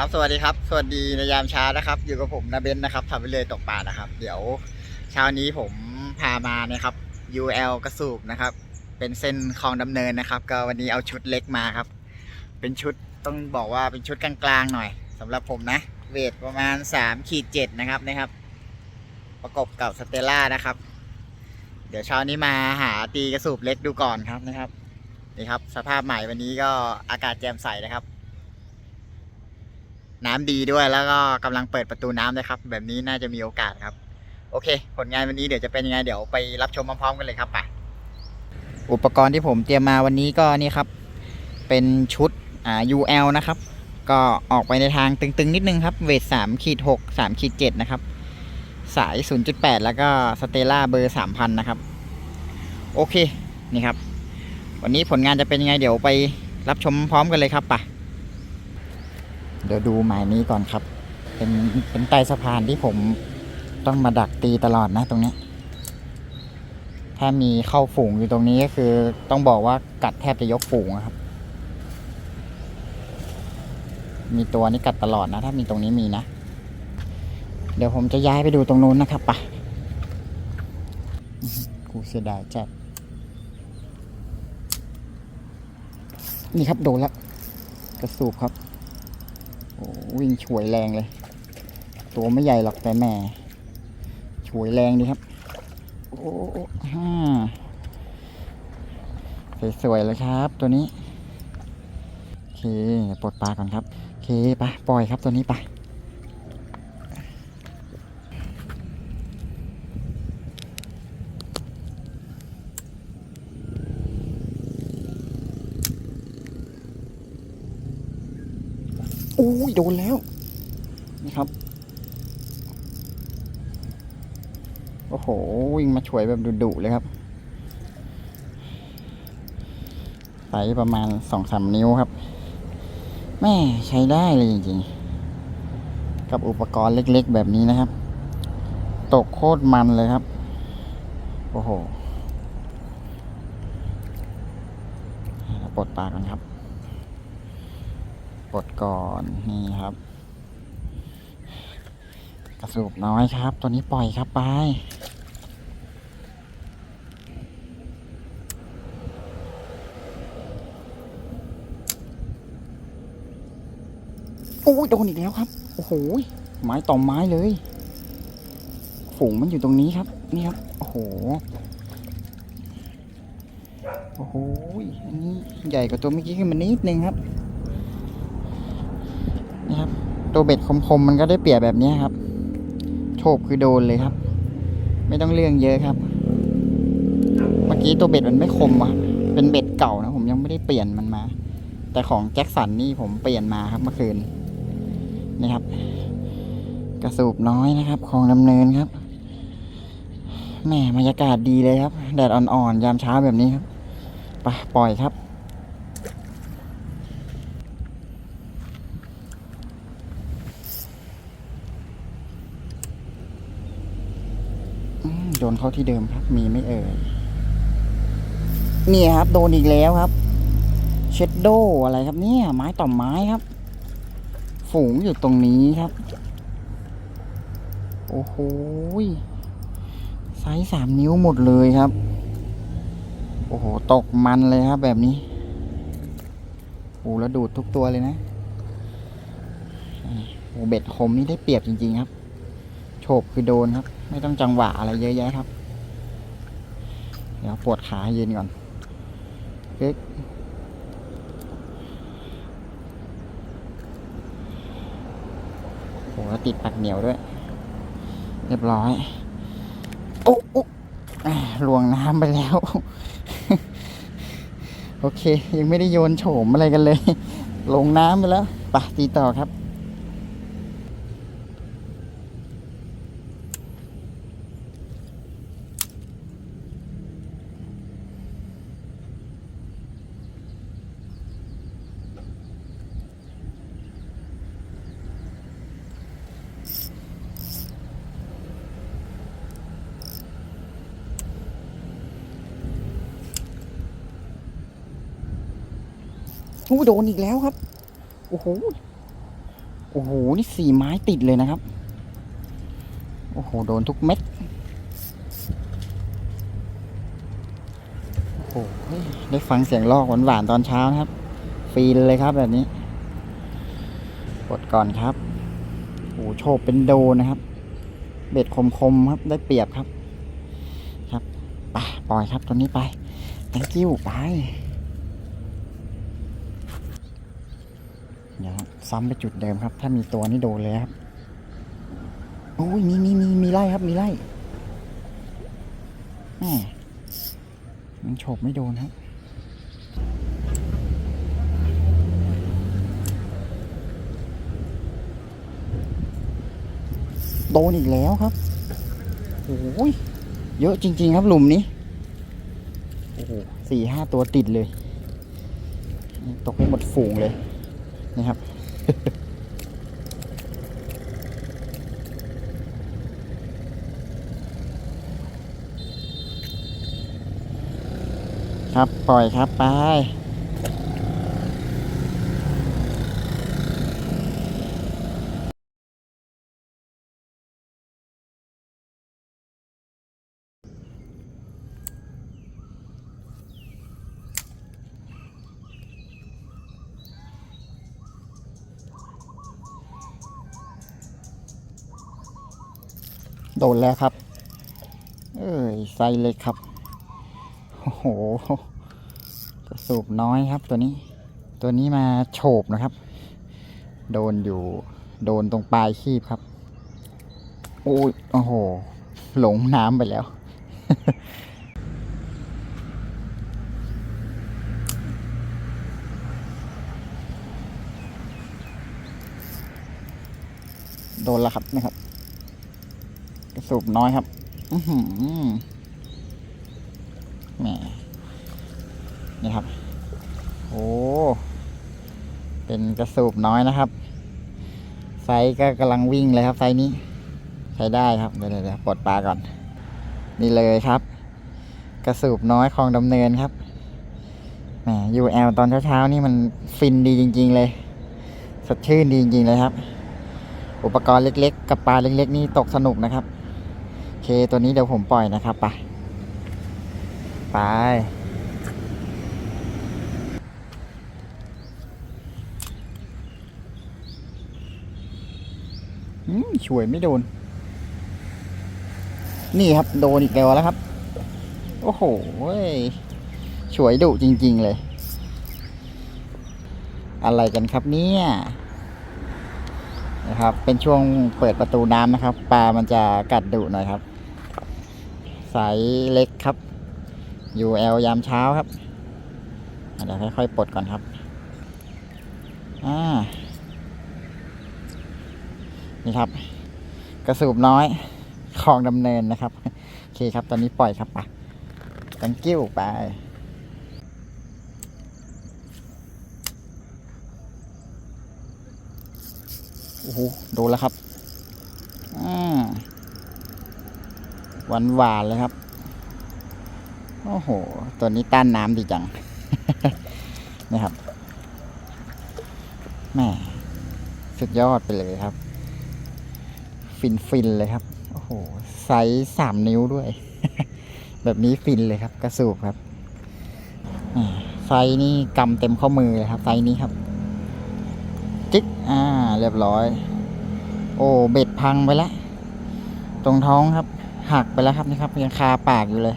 ครับสวัสดีครับ สวัสดีในยามเช้านะครับ อยู่กับผมนาเบนนะครับทำไปเลยตกปลานะครับ เดี๋ยวเช้านี้ผมพามานะครับ UL กระสูบนะครับ เป็นเส้นคลองดำเนินนะครับ ก็วันนี้เอาชุดเล็กมาครับ เป็นชุดต้องบอกว่าเป็นชุดกลางๆหน่อยสำหรับผมนะ เวทประมาณ3ขีด7นะครับนะครับ ประกบกับสเตล่านะครับ เดี๋ยวเช้านี้มาหาตีกระสูบเล็กดูก่อนครับนะครับนี่ครับ สภาพใหม่วันนี้ก็อากาศแจ่มใสนะครับ น้ำดีด้วยแล้วก็กำลังเปิดประตูน้ำด้วยครับ แบบนี้น่าจะมีโอกาสครับ โอเค ผลงานวันนี้เดี๋ยวจะเป็นยังไงเดี๋ยวไปรับชมพร้อมๆกันเลยครับไปอุปกรณ์ที่ผมเตรียมมาวันนี้ก็นี่ครับ เป็นชุดอ่า UL นะครับ ก็ออกไปในทางตึงๆ นิดนึงครับ เวท3ขีด6 3ขีด7นะครับ สาย 0.8 แล้วก็สเตล่าเบอร์3,000 นะครับ โอเค นี่ครับ วันนี้ผลงานจะเป็นยังไงเดี๋ยวไปรับชมพร้อมกันเลยครับไป เดี๋ยวดูหมายนี้ก่อนครับ เป็นเป็นใต้สะพานที่ผมต้องมาดักตีตลอดนะตรงนี้ ถ้ามีเข้าฝูงอยู่ตรงนี้ก็คือต้องบอกว่ากัดแทบจะยกฝูงครับ มีตัวนี้กัดตลอดนะ ถ้ามีตรงนี้มีนะ เดี๋ยวผมจะย้ายไปดูตรงนู้นนะครับไปอื้อหือกูเสียดายจัดนี่ครับโดนแล้วกระสูบครับ วิ่งฉวยแรงเลย ตัวไม่ใหญ่หรอกแต่แหม่ฉวยแรงดีครับ โอ้ฮ่าสวยๆเลยครับ ตัวนี้โอเคปลดปลาก่อนครับโอเคไปปล่อยครับตัวนี้ไป โดนแล้วนี่ครับ โอ้โห วิ่งมาช่วยแบบดุๆเลยครับไซส์ประมาณสองสามนิ้วครับ แม่ใช้ได้เลยจริงๆ กับอุปกรณ์เล็กๆแบบนี้นะครับ ตกโคตรมันเลยครับ โอ้โหปลดปลากันครับ ปลดก่อนนี่ครับ กระสูบน้อยครับ ตัวนี้ปล่อยครับไปโอ้ยโดนอีกแล้วครับ โอ้โหไม้ต่อไม้เลย ฝูงมันอยู่ตรงนี้ครับ นี่ครับ โอ้โห โอ้โห อันนี้ใหญ่กว่าตัวเมื่อกี้ขึ้นมานิดนึงครับ นี่ครับตัวเบ็ดคมๆมันก็ได้เปรียบแบบนี้ครับโฉบคือโดนเลยครับ ไม่ต้องเรื่องเยอะครับ เมื่อกี้ตัวเบ็ดมันไม่คมอะเป็นเบ็ดเก่านะผมยังไม่ได้เปลี่ยนมันมา แต่ของแจ็คสันนี่ผมเปลี่ยนมาครับเมื่อคืนนี่ครับ กระสูบน้อยนะครับของดำเนินครับแหมบรรยากาศดีเลยครับ แดดอ่อนๆยามเช้าแบบนี้ครับไปปล่อยครับ อืมโด นเข้าที่เดิมครับ มีไม่เอ่ยนี่ครับ โดนอีกแล้วครับ เชดโดอะไรครับเนี่ยไม้ต่อไม้ครับ ฝูงอยู่ตรงนี้ครับ โอ้โหไซส์สามนิ้วหมดเลยครับ โอ้โห ตกมันเลยครับแบบนี้โอ้แล้วดูดทุกตัวเลยนะโอ้เบ็ดคมนี่ได้เปรียบจริง ๆ ครับ ฉบคือโดนครับ ไม่ต้องจังหวะอะไรเยอะแยะครับ เดี๋ยวปวดขายืนก่อนเอ๊ะโหติดปักเหนียวด้วย เรียบร้อย โอ้โอ้ลวงน้ำไปแล้ว โอเค ยังไม่ได้โยนโฉมอะไรกันเลย ลงน้ำไปแล้วไปตีต่อครับ โอ้โดนอีกแล้วครับ โอ้โห โอ้โห นี่สี่ไม้ติดเลยนะครับ โอ้โห โดนทุกเม็ด โอ้โห ได้ฟังเสียงลอกหวานๆตอนเช้านะครับ ฟีนเลยครับแบบนี้ กดก่อนครับ โอ้โชคเป็นโดนะครับ เบ็ดคมๆครับ ได้เปรียบครับ ครับ ไป ปล่อยครับตัวนี้ไป thank you ไป เดี๋ยซ้ำไปจุดเดิมครับ ถ้ามีตัวนี่โดนเลยครับโอ้ยมีมีมีมีไล่ครับมีไล่แหมมันโฉบไม่โดนครับโดนอีกแล้วครับโอ้ยเยอะจริง ๆ ครับหลุมนี้โอ้โหสี่ห้าตัวติดเลย ตกไปหมดฝูงเลย นะครับ ครับ ปล่อยครับ ไป โดนแล้วครับ เอ้ยไซส์เล็กครับ โอ้โหกระสูบน้อยครับตัวนี้ ตัวนี้มาโฉบนะครับ โดนอยู่ โดนตรงปลายคีบครับ โอ้ยโอ้โห หลงน้ำไปแล้ว โดนแล้วครับนะครับ สูบน้อยครับ อืแหมนี่ครับ โอ้ เป็นกระสูบน้อยนะครับ ไซส์ก็กำลังวิ่งเลยครับ ไซส์นี้ ใช้ได้ครับ เดี๋ยวเดี๋ยวปลดปลาก่อน นี่เลยครับ กระสูบน้อยคลองดำเนินครับ แหม UL ตอนเช้าๆนี่มันฟินดีจริง ๆ เลย สดชื่นดีจริง ๆ เลยครับ อุปกรณ์เล็ก ๆ กับปลาเล็ก ๆ นี่ตกสนุกนะครับ เคตัวนี้เดี๋ยวผมปล่อยนะครับไปไปอืมช่วยไม่โดน นี่ครับโดนอีกแล้วแล้วครับ โอ้โหช่วยดุจริง ๆ เลย อะไรกันครับเนี่ยนะครับ เป็นช่วงเปิดประตูน้ำนะครับ ปลามันจะกัดดุหน่อยครับ สายเล็กครับ UL ยามเช้าครับเดี๋ยวค่อยๆปลดก่อนครับอ่านี่ครับ กระสูบน้อยคลองดำเนินนะครับ โอเคครับ ตอนนี้ปล่อยครับป thank you ไปโอ้โหโดนแล้วครับ อ่า หวานหวานๆเลยครับ โอ้โห ตัวนี้ต้านน้ำดีจังนี่ครับแหม่สุดยอดไปเลยครับ ฟินฟินๆเลยครับ โอ้โห ไซส์สามนิ้วด้วย แบบนี้ฟินเลยครับ กระสูบครับไซส์นี่กำเต็มข้อมือเลยครับ ไซส์นี้ครับ จิ๊ก อ่า เรียบร้อย โอ้ เบ็ดพังไปแล้ว ตรงท้องครับ หักไปแล้วครับนี่ครับยังคาปากอยู่เลย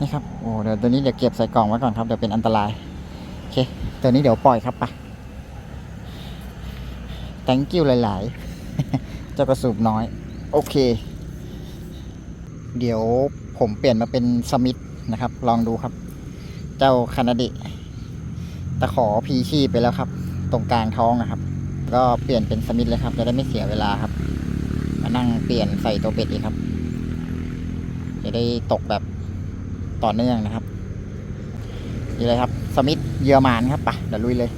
นี่ครับโอ้เดี๋ยวตัวนี้เดี๋ยวเก็บใส่กล่องไว้ก่อนครับเดี๋ยวเป็นอันตรายโอเคตัวนี้เดี๋ยวปล่อยครับไป thank you หลาย ๆ เจ้ากระสูบน้อย โอเค เดี๋ยวผมเปลี่ยนมาเป็นสมิธนะครับ ลองดูครับ เจ้าคานาดิตะขอพีชีไปแล้วครับ ตรงกลางท้องนะครับ ก็เปลี่ยนเป็นสมิธเลยครับ จะได้ไม่เสียเวลาครับ มานั่งเปลี่ยนใส่ตัวเบ็ดอีกครับ จะได้ตกแบบต่อเนื่องนะครับนี่เลยครับ สมิธเยอรมานครับปะเดี๋ยวลุยเลย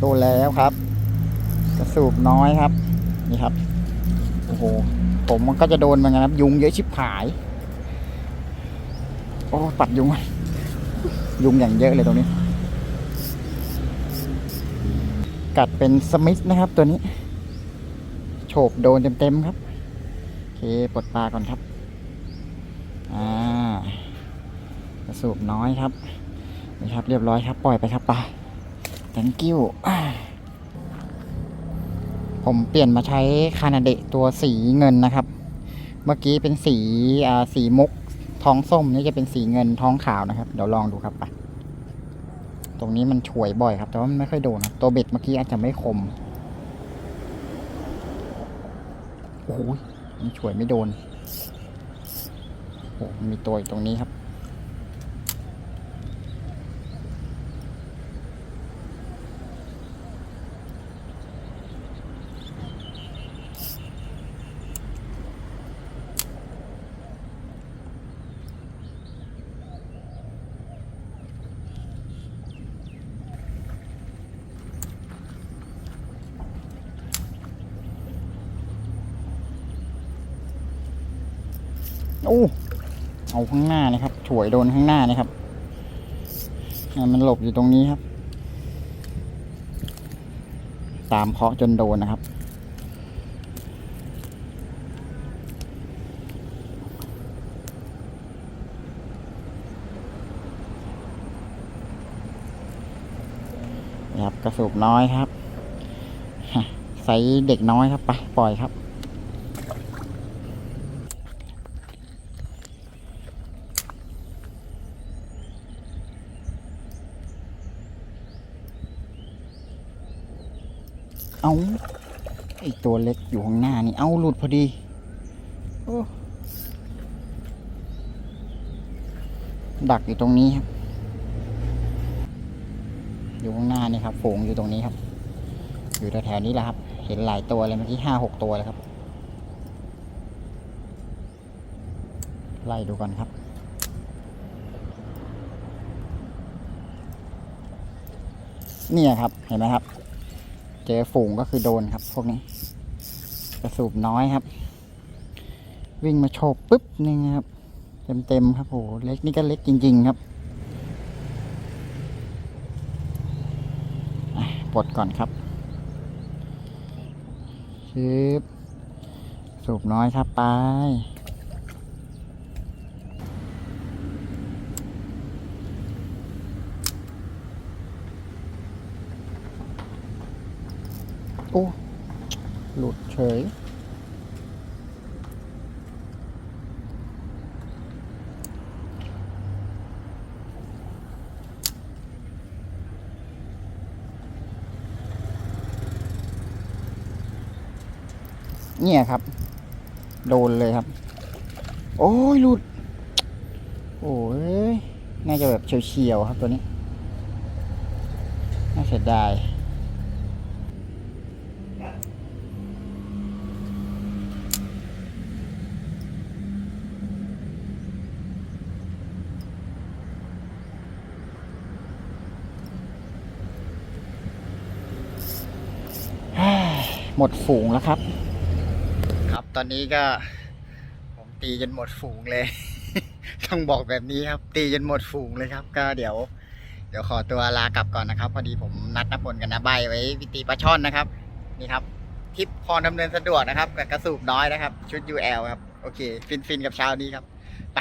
โดนแล้วครับ กระสูบน้อยครับ นี่ครับ โอ้โห ผมมันก็จะโดนเหมือนกันครับ ยุงเยอะชิบหาย โอ้ปัดยุงยุงอย่างเยอะเลยตรงนี้ กัดเป็นสมิธนะครับตัวนี้โฉบโดนเต็มๆครับโอเคปลดปลาก่อนครับอ่ากระสูบน้อยครับนี่ครับเรียบร้อยครับ ปล่อยไปครับปลา thank you ผมเปลี่ยนมาใช้คานาเดะตัวสีเงินนะครับ เมื่อกี้เป็นสีอ่าสีมุก ท้องส้มนี่จะเป็นสีเงินท้องขาวนะครับ เดี๋ยวลองดูครับไปตรงนี้มันฉวยบ่อยครับ แต่ว่ามันไม่ค่อยโดนครับตัวเบ็ดเมื่อกี้อาจจะไม่คมโอ้ยมันฉวยไม่โดนโอ้โหมีตัวอยู่ตรงนี้ครับ โอ้เอาข้างหน้านะครับฉวยโดนข้างหน้านะครับอ่มันหลบอยู่ตรงนี้ครับ ตามเคาะจนโดนนะครับ นะครับกระสูบน้อยครับใส่เด็กน้อยครับไปปล่อยครับ เอา ไอตัวเล็กอยู่ข้างหน้านี่ เอาหลุดพอดี โอ้ ดักอยู่ตรงนี้ครับ อยู่ข้างหน้านี่ครับ ฝูงอยู่ตรงนี้ครับ อยู่แถวๆนี้แหละครับ เห็นหลายตัวเลยเมื่อกี้ห้าหกตัวเลยครับ ไล่ดูก่อนครับเนี่ยครับ เห็นไหมครับ เจอฝูงก็คือโดนครับ พวกนี้กระสูบน้อยครับ วิ่งมาโฉบปุ๊บนี่ครับ เต็มๆครับโหเล็กนี่ก็เล็กจริง ๆ ครับปลดก่อนครับชืบสูบน้อยครับไป อ้หลุดเฉย เนี่ยครับ โดนเลยครับ โอ้ยหลุด โอ้ย น่าจะแบบเฉียวๆครับตัวนี้ น่าเสียดาย หมดฝูงแล้วครับ ครับตอนนี้ก็ผมตีจนหมดฝูงเลย ต้องบอกแบบนี้ครับ ตีจนหมดฝูงเลยครับ ก็เดี๋ยว เดี๋ยวขอตัวลากลับก่อนนะครับพอดีผมนัดนพลกับนาใบไว้วิตีปลาช่อนนะครับ นี่ครับทริปพรดำเนินสะดวกนะครับกับกระสูบน้อยนะครับ ชุด UL ครับโอเค ฟินฟินๆกับเช้านี้ครับไป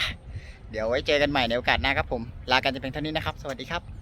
เดี๋ยวไว้เจอกันใหม่ในโอกาสหน้าครับผม ลากันจะเป็นเท่านี้นะครับ สวัสดีครับ